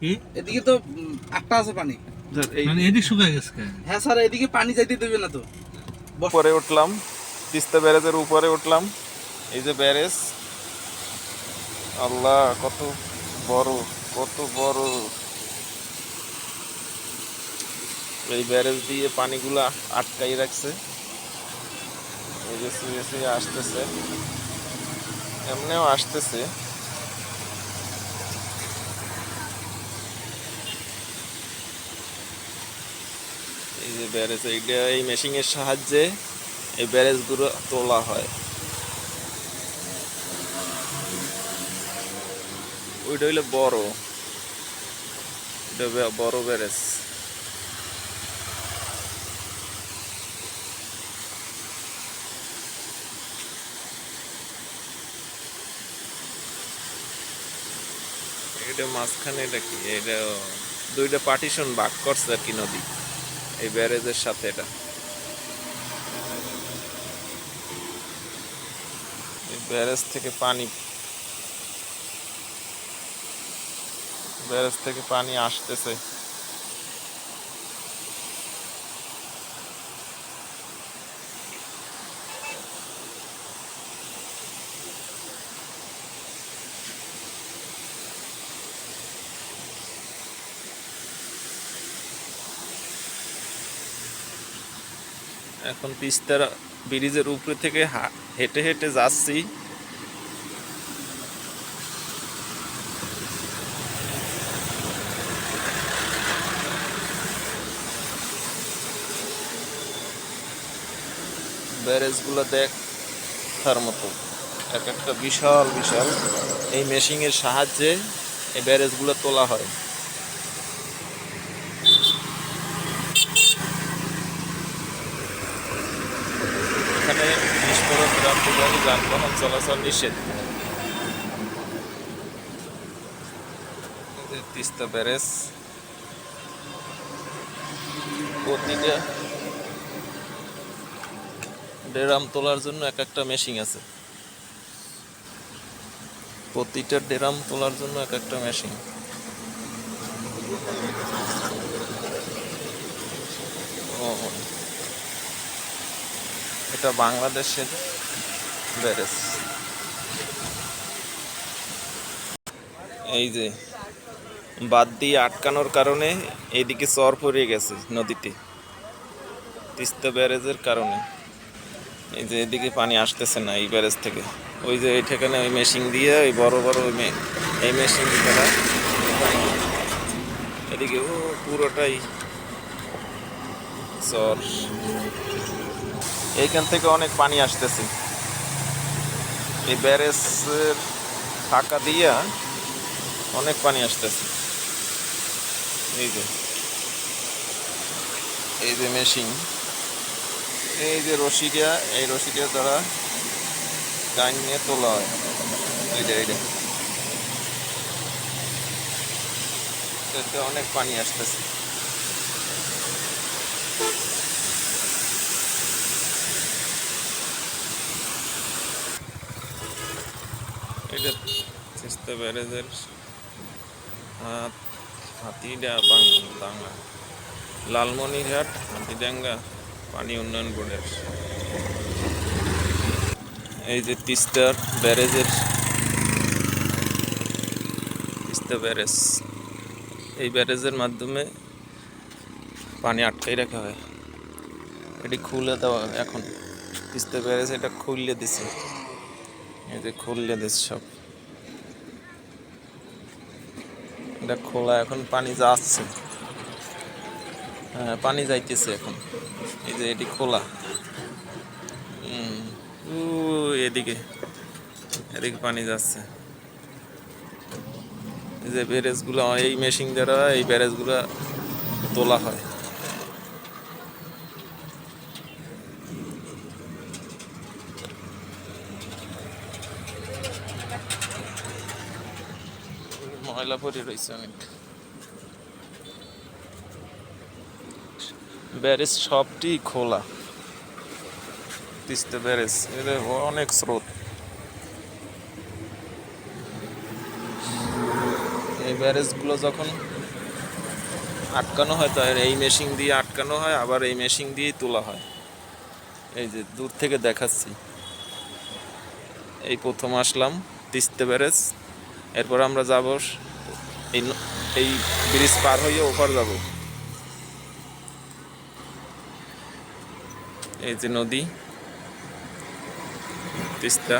কি? এদিকে তো আটটা আছে পানি। মানে এদিক শুকায় গেছে হ্যাঁ স্যার এদিকে পানি যাইতে দেবে না তো। উপরে উঠলাম তিস্তা ব্যারেজের উপরে উঠলাম। এই যে ব্যারেজ আল্লাহ কত বড় কত বড়। এই ব্যারেজ দিয়ে পানিগুলা আটকাই রাখছে। এই যে আসতেছে। এমনিও আসতেছে। এই যে ব্যারেজ, এইটা এই মেশিনের সাহায্যে এই ব্যারেজগুলো তোলা হয়। ওইটা হইলে বড়। এটা বড় ব্যারেজ। এটা মাঝখানে এটা কি? এটা দুইটা পার্টিশন ভাগ করছে আর কি নদী। এই ব্যারেজের সাথে এটা। এই ব্যারেজ থেকে পানি। ব্যারেজ থেকে পানি আসতেছে। এখন তিস্তার ব্রিজের উপরে থেকে হেঁটে হেঁটে যাচ্ছি। ব্যারেজগুলো দেখার মতো। এক একটা বিশাল বিশাল। এই মেশিনের সাহায্যে এই ব্যারেজগুলো তোলা হয়। এখানে বিস্ফোরক যাত্রীবাহী যানবাহন চলাচল নিষেধ। তিস্তা ব্যারেজ। প্রতিটা ডেরাম তোলার জন্য এক একটা মেশিন আছে। প্রতিটা ডেরাম তোলার জন্য এক একটা মেশিন। ও এটা বাংলাদেশের ব্যারেজ। এই যে, বাদ দিয়ে আটকানোর কারণে এইদিকে চর পড়ে গেছে নদীতে তিস্তা ব্যারেজের কারণে। এই যে এদিকে পানি আসতেছে না এই ব্যারেজ থেকে। ওই যে এই ঠিকানে ওই মেশিন দিয়ে ওই বড় বড় ওই এই মেশিন দিয়ে তারা এদিকে ও পুরোটাই চর। এইখান থেকে অনেক পানি আসতেছে। এই ব্যারেজের ফাঁকা দিয়া অনেক পানি আসতেছে। এই যে এই যে মেশিন এই যে রশিটা, এই রশিটা দ্বারা টাইম নিয়ে তোলা হয়। এইটা এইটা এতে অনেক পানি আসতেছে। এটা তিস্তা ব্যারেজের হাত হাতিডা বাংলা। লালমনিরহাট, হাতিডাঙ্গা, পানি উন্নয়ন বোর্ডের। এই যে তিস্তার ব্যারেজের তিস্তা ব্যারেজ। এই ব্যারেজের মাধ্যমে পানি আটকাই রাখা হয়। এটি খুলে দেওয়া এখন তিস্তা ব্যারেজ এটা খুললে দিছে। এই যে খুললে দিচ্ছে সব। এটা খোলা, এখন পানি যাচ্ছে। হ্যাঁ পানি যাইতেছে এখন। এই যে এটি খোলা। ও এদিকে। এদিকে পানি যাচ্ছে। এই যে ব্যারেজগুলো, এই মেশিন দ্বারা এই ব্যারেজগুলো তোলা হয়। ময়লা পরে রয়েছে অনেক। ব্যারেজ সবটি খোলা। তিস্তা ব্যারেজ, এর অনেক স্রোত। এই ব্যারেজগুলো যখন আটকানো হয় তাই এই মেশিন দিয়ে আটকানো হয়, আবার এই মেশিন দিয়েই তোলা হয়। এই যে দূর থেকে দেখাচ্ছি। এই প্রথম আসলাম তিস্তা ব্যারেজ। এরপর আমরা যাব এই এই ব্রিজ পার হয়ে ওপার যাব। এই যে নদী তিস্তা।